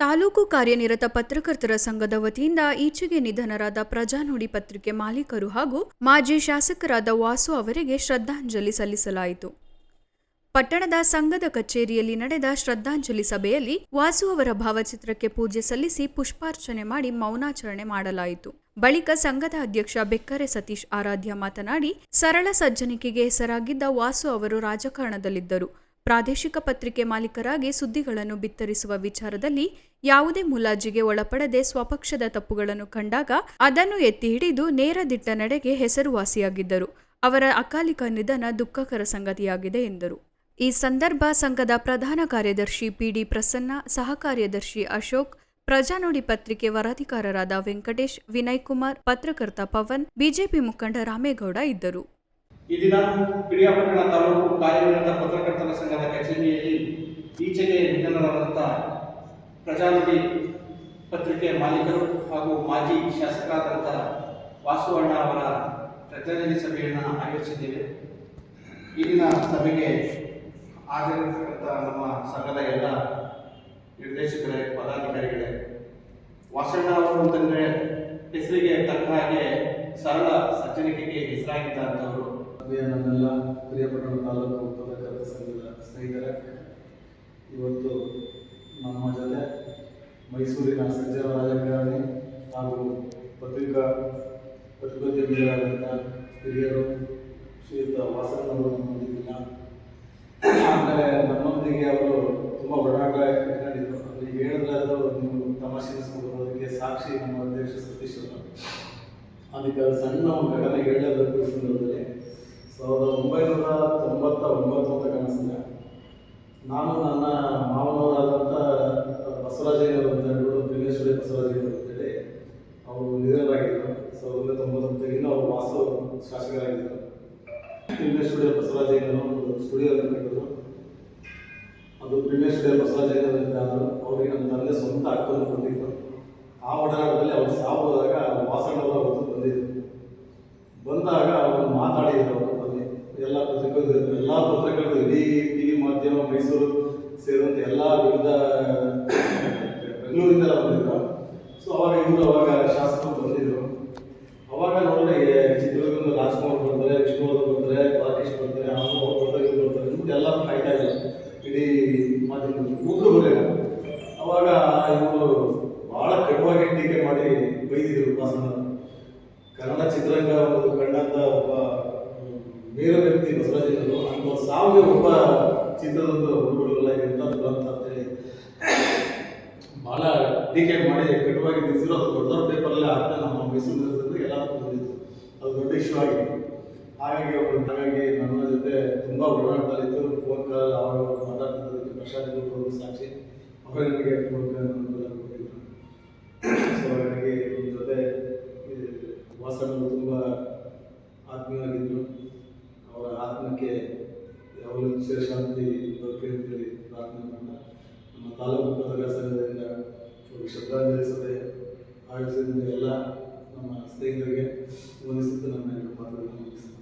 ತಾಲೂಕು ಕಾರ್ಯನಿರತ ಪತ್ರಕರ್ತರ ಸಂಘದ ವತಿಯಿಂದ ಈಚೆಗೆ ನಿಧನರಾದ ಪ್ರಜಾನುಡಿ ಪತ್ರಿಕೆ ಮಾಲೀಕರು ಹಾಗೂ ಮಾಜಿ ಶಾಸಕರಾದ ವಾಸು ಅವರಿಗೆ ಶ್ರದ್ಧಾಂಜಲಿ ಸಲ್ಲಿಸಲಾಯಿತು. ಪಟ್ಟಣದ ಸಂಘದ ಕಚೇರಿಯಲ್ಲಿ ನಡೆದ ಶ್ರದ್ಧಾಂಜಲಿ ಸಭೆಯಲ್ಲಿ ವಾಸು ಅವರ ಭಾವಚಿತ್ರಕ್ಕೆ ಪೂಜೆ ಸಲ್ಲಿಸಿ ಪುಷ್ಪಾರ್ಚನೆ ಮಾಡಿ ಮೌನಾಚರಣೆ ಮಾಡಲಾಯಿತು. ಬಳಿಕ ಸಂಘದ ಅಧ್ಯಕ್ಷ ಬೆಕ್ಕರೆ ಸತೀಶ್ ಆರಾಧ್ಯ ಮಾತನಾಡಿ, ಸರಳ ಸಜ್ಜನಿಕೆಗೆ ಹೆಸರಾಗಿದ್ದ ವಾಸು ಅವರು ರಾಜಕಾರಣದಲ್ಲಿದ್ದರು. ಪ್ರಾದೇಶಿಕ ಪತ್ರಿಕೆ ಮಾಲೀಕರಾಗಿ ಸುದ್ದಿಗಳನ್ನು ಬಿತ್ತರಿಸುವ ವಿಚಾರದಲ್ಲಿ ಯಾವುದೇ ಮುಲಾಜಿಗೆ ಒಳಪಡದೆ ಸ್ವಪಕ್ಷದ ತಪ್ಪುಗಳನ್ನು ಕಂಡಾಗ ಅದನ್ನು ಎತ್ತಿ ಹಿಡಿದು ನೇರ ದಿಟ್ಟ ನಡೆಗೆ ಹೆಸರುವಾಸಿಯಾಗಿದ್ದರು. ಅವರ ಅಕಾಲಿಕ ನಿಧನ ದುಃಖಕರ ಸಂಗತಿಯಾಗಿದೆ ಎಂದರು. ಈ ಸಂದರ್ಭ ಸಂಘದ ಪ್ರಧಾನ ಕಾರ್ಯದರ್ಶಿ ಪಿಡಿ ಪ್ರಸನ್ನ ಸಹ ಕಾರ್ಯದರ್ಶಿ ಅಶೋಕ್, ಪ್ರಜಾನುಡಿ ಪತ್ರಿಕೆ ವರದಿಕಾರರಾದ ವೆಂಕಟೇಶ್, ವಿನಯ್ ಕುಮಾರ್, ಪತ್ರಕರ್ತ ಪವನ್, ಬಿಜೆಪಿ ಮುಖಂಡ ರಾಮೇಗೌಡ ಇದ್ದರು. ಈ ದಿನ ಪಿರಿಯಾಪಟ್ಟಣ ತಾಲೂಕು ಕಾರ್ಯನಿರತ ಪತ್ರಕರ್ತರ ಸಂಘದ ಕಚೇರಿಯಲ್ಲಿ ಈಚೆಗೆ ನಿಧನರಾದಂಥ ಪ್ರಜಾನಿಧಿ ಪತ್ರಿಕೆ ಮಾಲೀಕರು ಹಾಗೂ ಮಾಜಿ ಶಾಸಕರಾದಂಥ ವಾಸುವಣ್ಣ ಅವರ ಶ್ರದ್ಧಾಂಜಲಿ ಸಭೆಯನ್ನು ಆಯೋಜಿಸಿದ್ದೇವೆ. ದಿನ ಸಭೆಗೆ ಹಾಜರಿರ್ತಕ್ಕಂಥ ನಮ್ಮ ಸಂಘದ ಎಲ್ಲ ನಿರ್ದೇಶಕರೇ, ಪದಾಧಿಕಾರಿಗಳೇ ವಾಸಣ್ಣ ಅವರು ಅಂತಂದರೆ ಹೆಸರಿಗೆ ತಕ್ಕ ಹಾಗೆ ಸರಳ ಸಜ್ಜನಿಕೆಗೆ ಹೆಸರಾಗಿದ್ದಂಥವರು ಸಭೆಯ ನನ್ನೆಲ್ಲ ಪ್ರಿಯಪಟ್ಟಣ ತಾಲೂಕು ಪತ್ರಕರ್ತ ಸಂಘದ ಸ್ನೇಹಿತರೆ, ಇವತ್ತು ನಮ್ಮ ಜೊತೆ ಮೈಸೂರಿನ ಸಜ್ಜನ ರಾಜಕಾರಣಿ ಹಾಗೂ ಪತ್ರಿಕಾ ಪತ್ರಿಕೋದ್ಯಮಿಗಳಾದಂಥ ಹಿರಿಯರು ಶ್ರೀಯುತ ವಾಸನವರು ನಮ್ಮೊಂದಿಗಿಲ್ಲ ಆಮೇಲೆ ನಮ್ಮೊಂದಿಗೆ ಅವರು ತುಂಬ ಒಡನಾಟ ಇಟ್ಕೊಂಡಿದ್ರು. ಅಲ್ಲಿ ಹೇಳಿದ್ರೆ ನೀವು ತಮಾಷೆ ಅದಕ್ಕೆ ಸಾಕ್ಷಿ ನಮ್ಮ ಅಧ್ಯಕ್ಷ ಸತೀಶ್ ಅವರು. ಅದಕ್ಕೆ ಅದು ಸಣ್ಣ ಘಟನೆ ಹೇಳಬೇಕು ಸಂದರ್ಭದಲ್ಲಿ. ಸಾವಿರದ ಒಂಬೈನೂರ ತೊಂಬತ್ತ ಒಂಬತ್ತು ಅಂತ ಕಾಣಿಸ್ತದೆ. ನಾನು ನನ್ನ ಮಾವನವರಾದಂಥ ಬಸವರಾಜಯ್ಯನವರು ಅಂತ ಹೇಳ್ಬಿಟ್ಟು ದಿನೇಶ್ವರಿ ಬಸವರಾಜಯ್ಯನವರು ಅಂತೇಳಿ ಅವರು ನಿಧನರಾಗಿದ್ದರು ಸಾವಿರದ ಒಂಬೈನೂರ ತೊಂಬತ್ತೊಂಬತ್ತರಿಂದ ಅವರು ವಾಸು ಶಾಸಕರಾಗಿದ್ದರು. ದಿನೇಶ್ವರಿ ಬಸವರಾಜಯ್ಯನವರು ಸ್ಟುಡಿಯೋ ಕಟ್ಟಿದ್ರು ಅದು ದಿನೇಶ್ವರಿ ಬಸವರಾಜಯ್ಯನವರು ಅಂತ ಅವರಿಗೆ ನಮ್ಮ ತಂದೆ ಸ್ವಂತ ಅಕ್ಕನ್ನು ಕೊಟ್ಟಿದ್ದರು ಆ ಒಡನಾಟದಲ್ಲಿ ಮೈಸೂರು ಸೇರಿದಂತೆ ಎಲ್ಲ ವಿವಿಧ, ಬೆಂಗಳೂರಿಂದ ಬಂದಿದ್ರು. ಸೊ ಅವಾಗ ಇವರು ಅವಾಗ ಶಾಸಕರು ಬಂದಿದ್ರು. ಅವಾಗ ನೋಡಿದ್ರೆ ಚಿತ್ರದುರ್ಗದ ರಾಜ್ಕುಮಾರ್ ಬರ್ತಾರೆ, ವಿಷ್ಣುವರ್ಧನ್ ಬರ್ತಾರೆ ರಾಕೇಶ್ ಬರ್ತಾರೆ ಅವರು ಬರ್ತಾರೆ, ಇವ್ರು ಬರ್ತಾರೆ ಅಂದ್ಬಿಟ್ಟು ಎಲ್ಲ ಕಾಯ್ತಾ ಇಲ್ಲ ಇಡೀ ಮಾಧ್ಯಮ ಮೂರು ಬರಲಿಲ್ಲ ಅವಾಗ ಇವರು ಬಹಳ ಕಟುವಾಗಿ ಟೀಕೆ ಮಾಡಿ ಬೈದಿದ್ರು ಪಾಸನ ಕನ್ನಡ ಚಿತ್ರರಂಗ ಒಂದು ಕಂಡಂತ ಒಬ್ಬ ಮೇರ ವ್ಯಕ್ತಿ ಬಸವರಾಜ್ ಅಂತ ಸಾವಿಗೆ ಒಬ್ಬ ಚಿತ್ರದೊಂದು ಹುಡುಗರಲ್ಲ ಎಂಥದ್ದು ಅಂತ ಅಂತೇಳಿ ಭಾಳ ಟೀಕೆ ಮಾಡಿ ಕಟುವಾಗಿ ನಿಲ್ಸಿರೋ ಅದು ದೊಡ್ಡ ದೊಡ್ಡ ಪೇಪರಲ್ಲೇ ಆಗ್ತಾ ನಮ್ಮ ಮೈಸೂರು ಎಲ್ಲ ಬಂದಿತ್ತು ಅದು ದೊಡ್ಡ ಇಶ್ಯೂ ಆಗಿತ್ತು ಹಾಗಾಗಿ ಅವರು ಹಾಗಾಗಿ ನನ್ನ ಜೊತೆ ತುಂಬ ಇತ್ತು ಫೋನ್ ಕಾಲ್ ಅವರು ಮಾತಾಡ್ತಿದ್ದದಕ್ಕೆ ಪ್ರಶಾಂತ್ ಸಾಕ್ಷಿ. ಅವರು ನನಗೆ ಫೋನ್ ಕಾಲ್ ನಂಬರ್ ಕೊಟ್ಟಿದ್ರು ಸೊ ಹಾಗಾಗಿ ನಿಮ್ಮ ಜೊತೆ ಈ ವಾಸನರು ತುಂಬ ಆತ್ಮೀಯವಾಗಿದ್ದರು ಅವರ ಆತ್ಮಕ್ಕೆ ಯಾವಾಗಲೂ ಶಾಂತಿ ದೊರಕಲಿ ಅಂತೇಳಿ ಪ್ರಾರ್ಥನೆ ಮಾಡ್ತಾ, ನಮ್ಮ ತಾಲೂಕು ಪತ್ರಕರ್ತರ ಸಂಘದಿಂದ ಒಂದು ಶ್ರದ್ಧಾಂಜಲಿ ಸಭೆ ಆಯೋಜಿಸಿದ ಎಲ್ಲ ನಮ್ಮ ಸ್ನೇಹಿತರಿಗೆ ವಂದಿಸುತ್ತಾ ಎರಡು ಮಾತುಗಳನ್ನು ಮುಗಿಸ್ತೇನೆ.